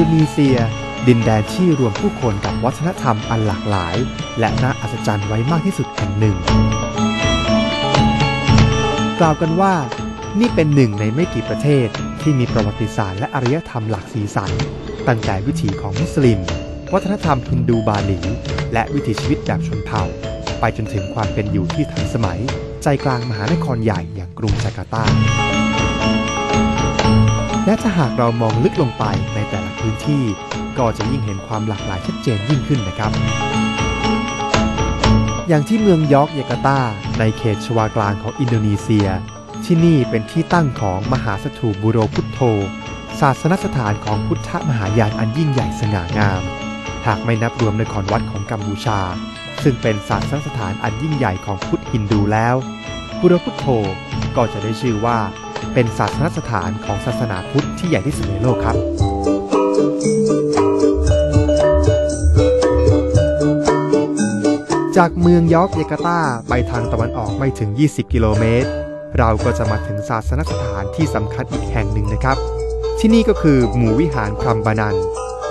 โดนีเซีย ดินแดนที่รวมผู้คนกับวัฒนธรรมอันหลากหลาย และน่าอัศจรรย์ไว้มากที่สุดแห่งหนึ่ง กล่าวกันว่า นี่เป็นหนึ่งในไม่กี่ประเทศที่มีประวัติศาสตร์และอารยธรรมหลากสีสัน ตั้งแต่วิถีของมุสลิม วัฒนธรรมฮินดูบาหลี และวิถีชีวิตแบบชนเผ่า ไปจนถึงความเป็นอยู่ที่ทันสมัย ใจกลางมหานครใหญ่อย่างกรุงจาการ์ตาและถ้าหากเรามองลึกลงไปในแต่ละ พื้นที่ ก็จะยิ่งเห็นความหลากหลายชัดเจนยิ่งขึ้นนะครับ อย่างที่เมืองยอร์กยากาตา ในเขตชวากลางของอินโดนีเซีย ที่นี่เป็นที่ตั้งของมหาสถูปบุโรพุทโธ ศาสนสถานของพุทธมหายานอันยิ่งใหญ่สง่างาม หากไม่นับรวมนครวัดของกัมพูชา ซึ่งเป็นศาสนสถานอันยิ่งใหญ่ของพุทธฮินดูแล้วบุโรพุทโธก็จะได้ชื่อว่าเป็นศาสนสถานของศาสนาพุทธที่ใหญ่ที่สุดในโลกครับ จากเมืองยอร์กเยกาตาไปทางตะวันออกไม่ถึง 20 กิโลเมตร เราก็จะมาถึงศาสนสถานที่สำคัญอีกแห่งหนึ่งนะครับ ที่นี่ก็คือหมู่วิหารพรัมบานัน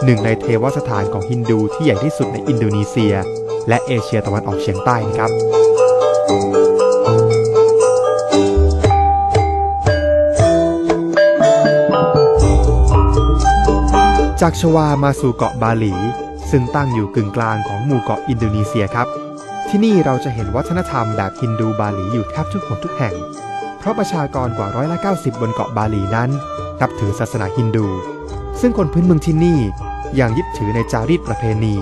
หนึ่งในเทวสถานของฮินดูที่ใหญ่ที่สุดในอินโดนีเซีย และเอเชียตะวันออกเฉียงใต้นะครับ จากชวามาสู่เกาะบาหลี ซึ่งตั้งอยู่กึ่งกลางของหมู่เกาะอินโดนีเซียครับ ที่นี่เราจะเห็นวัฒนธรรมแบบฮินดูบาหลีอยู่แทบทุกหนทุกแห่ง เพราะประชากรกว่าร้อยละ90 บนเกาะบาหลีนั้น นับถือศาสนาฮินดู ซึ่งคนพื้นเมืองที่นี่ยังยึดถือในจารีตประเพณี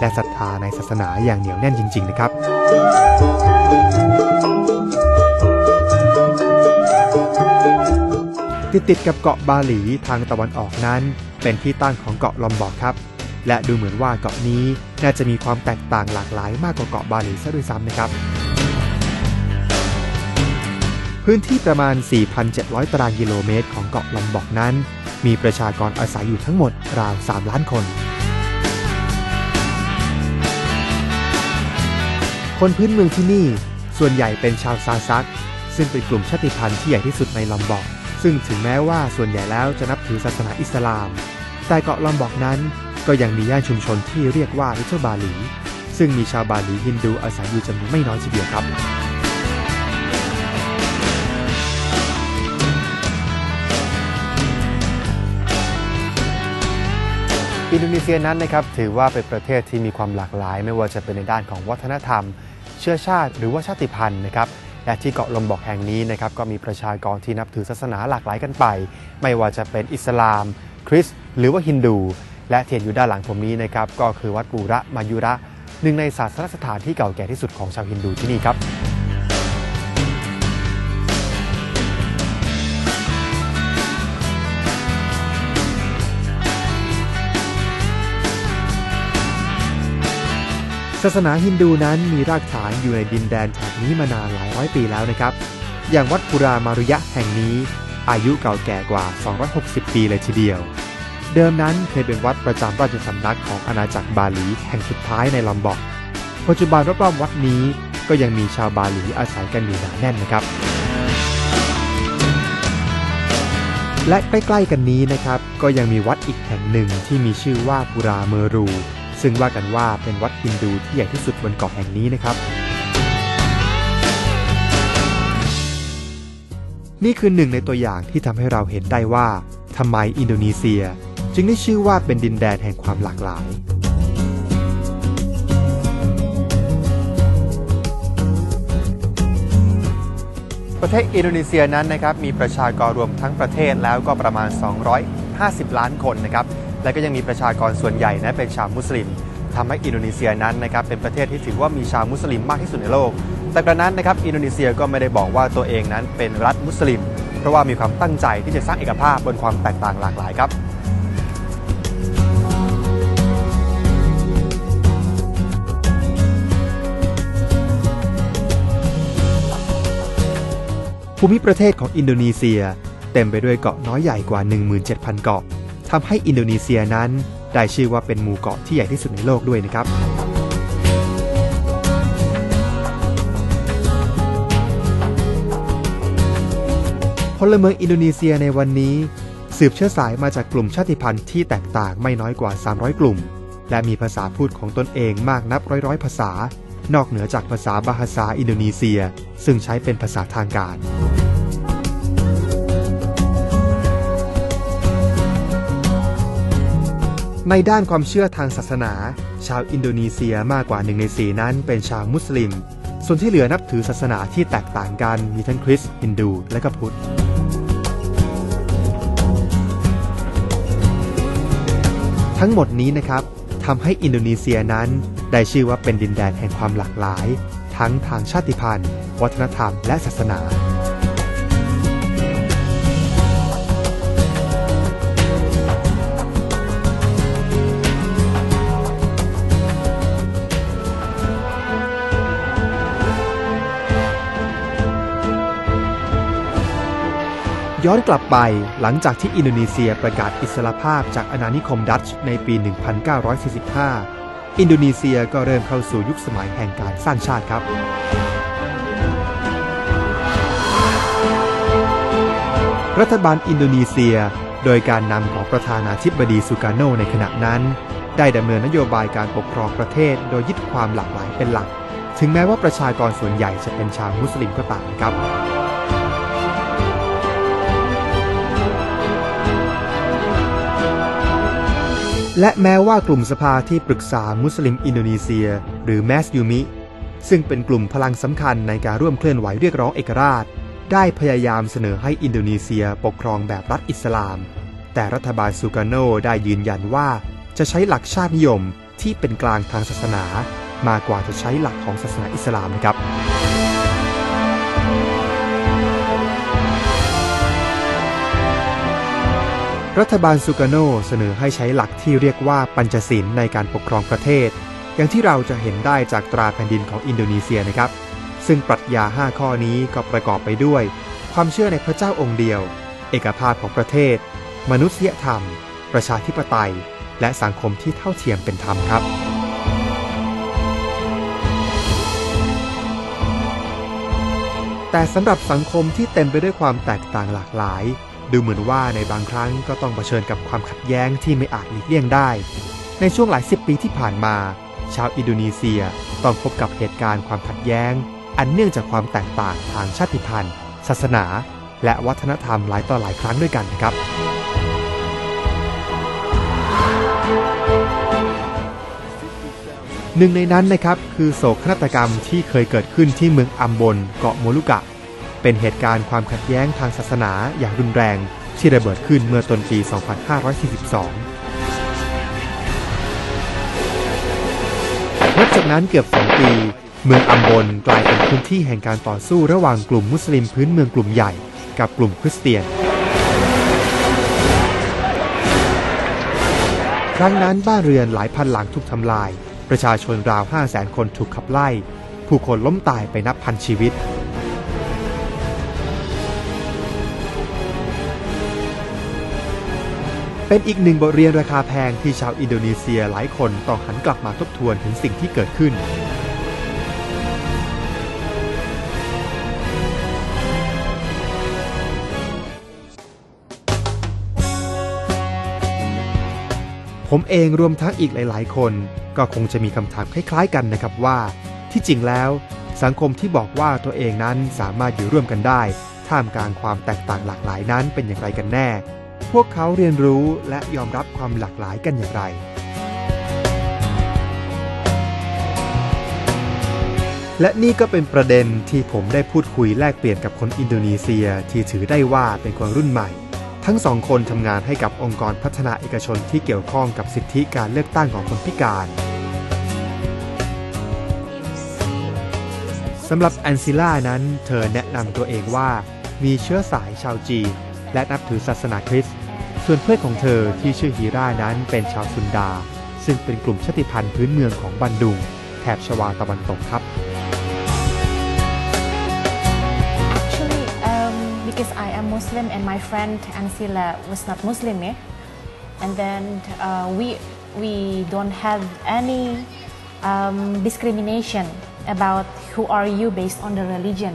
และศรัทธาในศาสนาอย่างเหนียวแน่นจริง ๆ นะครับติดติดกับเกาะบาหลีทางตะวันออกนั้น เป็นที่ตั้งของเกาะลอมบอกครับ และดูเหมือนว่าเกาะนี้น่าจะมีความแตกต่างหลากหลายมากกว่าเกาะบาหลีซะด้วยซ้ำนะครับ พื้นที่ประมาณ 4,700 ตารางกิโลเมตรของเกาะลอมบอกนั้น มีประชากรอาศัยอยู่ทั้งหมดราว 3 ล้านคน คนพื้นเมืองที่นี่ส่วนใหญ่เป็นชาวซาซัก ซึ่งเป็นกลุ่มชาติพันธุ์ที่ใหญ่ที่สุดในลอมบอก ซึ่งถึงแม้ว่าส่วนใหญ่แล้วจะนับถือศาสนาอิสลาม แต่เกาะลอมบอกนั้นก็ยังมีย่านชุมชนที่เรียกว่าลิ t เ l ิลบาหลี ซึ่งมีชาวบาหลีฮินดูอาศัยอยู่จำนวนไม่น้อยทีเดียวครับ อินโดนีเซียนั้นนะครับถือว่าเป็นประเทศที่มีความหลากหลาย ไม่ว่าจะเป็นในด้านของวัฒนธรรม เชื้อชาติหรือว่าชาติพันธุ์นะครับ และที่เกาะลมบอกแห่งนี้นะครับก็มีประชากรที่นับถือศาสนาหลากหลายกันไป ไม่ว่าจะเป็นอิสลาม คริสต์หรือว่าฮินดู และเที่เห็นอยู่ด้านหลังผมนี้นะครับก็คือวัดบูระมายุระหนึ่งในศาสนสถานที่เก่าแก่ที่สุดของชาวฮินดูที่นี่ครับศาสนาฮินดูนั้นมีรากฐานอยู่ในดินแดนแถบนี้มานานหลาย ร้อยปีแล้วนะครับ อย่างวัดปุรามารุยะแห่งนี้ อายุเก่าแก่กว่า 260 ปีเลยทีเดียว เดิมนั้นเคยเป็นวัดประจำราชสำนักของอาณาจักรบาหลีแห่งสุดท้ายในลอมบอก ปัจจุบันรอบๆวัดนี้ก็ยังมีชาวบาหลีอาศัยกันอยู่หนาแน่นนะครับ และใกล้ๆกันนี้นะครับ ก็ยังมีวัดอีกแห่งหนึ่งที่มีชื่อว่าปุราเมรู ซึ่งว่ากันว่าเป็นวัดฮินดูที่ใหญ่ที่สุดบนเกาะแห่งนี้นะครับ นี่คือหนึ่งในตัวอย่างที่ทำให้เราเห็นได้ว่าทำไมอินโดนีเซีย จึงได้ชื่อว่าเป็นดินแดนแห่งความหลากหลาย ประเทศอินโดนีเซียนั้นนะครับมีประชากรรวมทั้งประเทศแล้วก็ประมาณ 250 ล้านคนนะครับและก็ยังมีประชากรส่วนใหญ่นะเป็นชาวมุสลิมทำให้อินโดนีเซียนั้นนะครับเป็นประเทศที่ถือว่ามีชาวมุสลิมมากที่สุดในโลก แต่กระนั้นนะครับอินโดนีเซียก็ไม่ได้บอกว่าตัวเองนั้นเป็นรัฐมุสลิม เพราะว่ามีความตั้งใจที่จะสร้างเอกภาพบนความแตกต่างหลากหลายครับภูมิประเทศของอินโดนีเซีย เต็มไปด้วยเกาะน้อยใหญ่กว่า 17,000 เกาะทำให้อินโดนีเซียนั้น ได้ชื่อว่าเป็นหมู่เกาะที่ใหญ่ที่สุดในโลกด้วยนะครับ พลเมืองอินโดนีเซียในวันนี้ สืบเชื้อสายมาจากกลุ่มชาติพันธุ์ที่แตกต่างไม่น้อยกว่า 300 กลุ่ม และมีภาษาพูดของตนเองมากนับร้อยๆ ภาษา นอกเหนือจากภาษาบาฮาซาอินโดนีเซีย ซึ่งใช้เป็นภาษาทางการในด้านความเชื่อทางศาสนา ชาวอินโดนีเซียมากกว่าหนึ่งในสี่นั้นเป็นชาวมุสลิม ส่วนที่เหลือนับถือศาสนาที่แตกต่างกันมีทั้งคริสต์ฮินดู และก็พุทธ ทั้งหมดนี้นะครับทำให้อินโดนีเซียนั้น ได้ชื่อว่าเป็นดินแดนแห่งความหลากหลาย ทั้งทางชาติพันธุ์ วัฒนธรรมและศาสนา ย้อนกลับไปหลังจากที่อินโดนีเซียประกาศอิสรภาพจากอาณานิคมดัตช์ในปี 1945 อินโดนีเซียก็เริ่มเข้าสู่ยุคสมัยแห่งการสร้างชาติครับ รัฐบาลอินโดนีเซีย โดยการนำของประธานาธิบดีสุการโนในขณะนั้น ได้ดำเนินนโยบายการปกครองประเทศโดยยึดความหลากหลายเป็นหลัก ถึงแม้ว่าประชากรส่วนใหญ่จะเป็นชาวมุสลิมก็ตามครับ และแม้ว่ากลุ่มสภาที่ปรึกษามุสลิมอินโดนีเซีย หรือแมสยูมิ ซึ่งเป็นกลุ่มพลังสำคัญในการร่วมเคลื่อนไหวเรียกร้องเอกราช ได้พยายามเสนอให้อินโดนีเซียปกครองแบบรัฐอิสลาม แต่รัฐบาลซูกาโนได้ยืนยันว่า จะใช้หลักชาตินิยมที่เป็นกลางทางศาสนา มากกว่าจะใช้หลักของศาสนาอิสลามนะครับ รัฐบาลซูกาโนเสนอให้ใช้หลักที่เรียกว่าปัญจศีลในการปกครองประเทศ อย่างที่เราจะเห็นได้จากตราแผ่นดินของอินโดนีเซียนะครับ ซึ่งปรัชญา 5 ข้อนี้ก็ประกอบไปด้วย ความเชื่อในพระเจ้าองค์เดียว เอกภาพของประเทศ มนุษยธรรม ประชาธิปไตย และสังคมที่เท่าเทียมเป็นธรรมครับแต่สำหรับสังคมที่เต็มไปด้วยความแตกต่างหลากหลาย ดูเหมือนว่าในบางครั้งก็ต้องเผชิญกับความขัดแย้งที่ไม่อาจหลีกเลี่ยงได้ ในช่วงหลายสิบปีที่ผ่านมา ชาวอินโดนีเซียต้องพบกับเหตุการณ์ความขัดแย้ง อันเนื่องจากความแตกต่างทางชาติพันธุ์ ศาสนา และวัฒนธรรมหลายต่อหลายครั้งด้วยกันนะครับ หนึ่งในนั้นนะครับคือโศกนาฏกรรมที่เคยเกิดขึ้นที่เมืองอัมบนเกาะโมลุกะ เป็นเหตุการณ์ความขัดแย้งทางศาสนาอย่างรุนแรง ที่ระเบิดขึ้นเมื่อต้นปี 2542นับจากนั้นเกือบสองปี เมืองอัมบนกลายเป็นพื้นที่แห่งการต่อสู้ระหว่างกลุ่มมุสลิมพื้นเมืองกลุ่มใหญ่ กับกลุ่มคริสเตียน ครั้งนั้นบ้านเรือนหลายพันหลังถูกทำลาย ประชาชนราว 5 0 0แสนคนถูกขับไล่ ผู้คนล้มตายไปนับพันชีวิต เป็นอีกหนึ่งบทเรียนราคาแพงที่ชาวอินโดนีเซียหลายคนต้องหันกลับมาทบทวนถึงสิ่งที่เกิดขึ้น ผมเองรวมทั้งอีกหลาย ๆ คนก็คงจะมีคำถามคล้าย ๆ กันนะครับว่า ที่จริงแล้ว สังคมที่บอกว่าตัวเองนั้นสามารถอยู่ร่วมกันได้ ท่ามกลางความแตกต่างหลากหลายนั้นเป็นอย่างไรกันแน่ พวกเขาเรียนรู้และยอมรับความหลากหลายกันอย่างไร และนี่ก็เป็นประเด็นที่ผมได้พูดคุยแลกเปลี่ยนกับคนอินโดนีเซียที่ถือได้ว่าเป็นคนรุ่นใหม่ ทั้งสองคนทำงานให้กับองค์กรพัฒนาเอกชนที่เกี่ยวข้องกับสิทธิการเลือกตั้งของคนพิการสำหรับแอนซิล่านั้น เธอแนะนำตัวเองว่ามีเชื้อสายชาวจีน และนับถือศาสนาคริสต์ ส่วนเพื่อนของเธอที่ชื่อฮีรานั้นเป็นชาวซุนดา ซึ่งเป็นกลุ่มชาติพันธุ์พื้นเมืองของบันดุง แถบชวาตะวันตกครับ Actually, um, because I am Muslim and my friend Ansila was not Muslim, yeah? and then uh, we we don't have any um, discrimination about who are you based on the religion,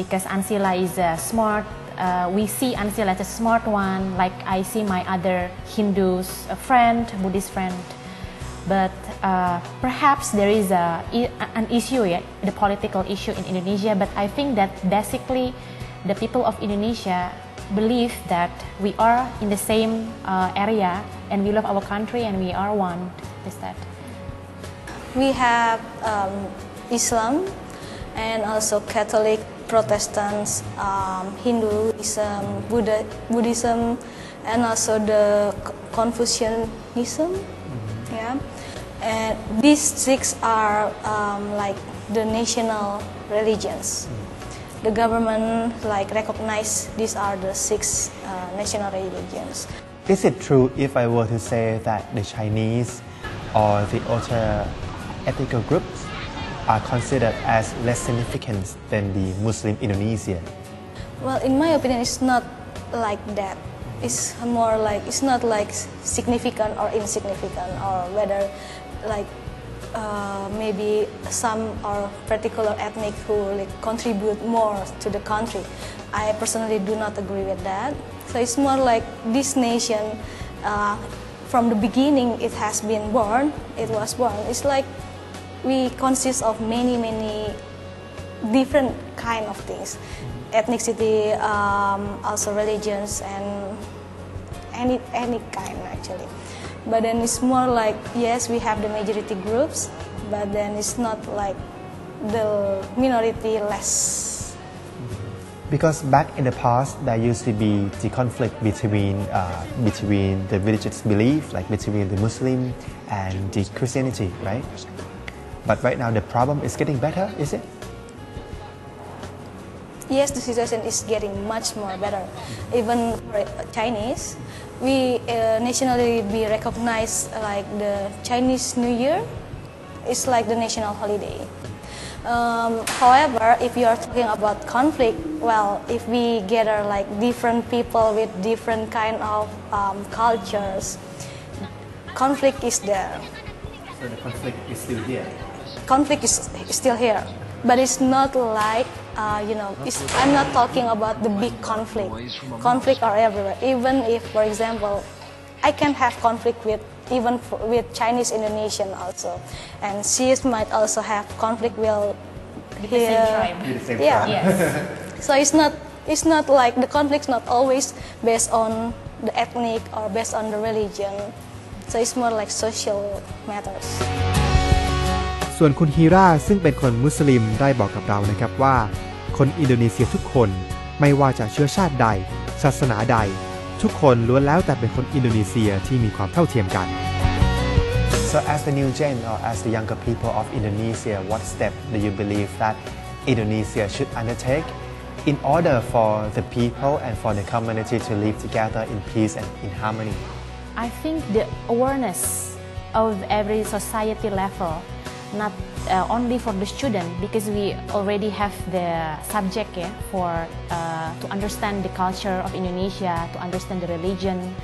because Ansila is a smart uh, we see Ansel as a smart one, like I see my other Hindus, a friend, Buddhist friend. But uh, perhaps there is a, an issue, yeah, the political issue in Indonesia. But I think that basically the people of Indonesia believe that we are in the same uh, area and we love our country and we are one. Is that? We have um, Islam and also Catholic, Protestants, um, Hinduism, Buddha, Buddhism, and also the Confucianism. Yeah, and these six are um, like the national religions. The government like recognize these are the six uh, national religions. Is it true if I were to say that the Chinese or the other ethnic groups are considered as less significant than the Muslim Indonesia? Well, in my opinion, it's not like that. It's more like it's not like significant or insignificant, or whether like uh, maybe some or particular ethnic who like contribute more to the country. I personally do not agree with that. So it's more like this nation. Uh, from the beginning, it has been born. It was born. It's like we consist of many many different kind of things. Ethnicity um, also religions and any any kind actually. But then it's more like yes we have the majority groups but then it's not like the minority less. Because back in the past, there used to be the conflict between uh, between the religious belief, like between the Muslim and the Christianity, right? But right now, the problem is getting better, is it? yes the situation is getting much more better even for chinese we uh, nationally be recognized like the chinese new year it's like the national holiday um, however if you are talking about conflict well if we gather like different people with different kind of um, cultures conflict is there So the conflict is still here. Conflict is still here, but it's not like uh, you know. It's, I'm not talking about the big conflict. Conflict are everywhere. Even if, for example, I can have conflict with even f- with Chinese Indonesian also, and she might also have conflict with With the same tribe. With the same Yeah. Yes. So it's not it's not like the conflict's not always based on the ethnic or based on the religion. So it's more like social matters. ส่วนคุณฮีราซึ่งเป็นคนมุสลิมได้บอกกับเรานะครับว่า คนอินโดนีเซียทุกคนไม่ว่าจะเชื้อชาติใด ศาสนาใด ทุกคนล้วนแล้วแต่เป็นคนอินโดนีเซียที่มีความเท่าเทียมกัน So as the new gen or as the younger people of Indonesia what step do you believe that Indonesia should undertake in order for the people and for the community to live together in peace and in harmony I think the awareness of every society level, not uh, only for the student, because we already have the subject yeah, for uh, to understand the culture of Indonesia, to understand the religion,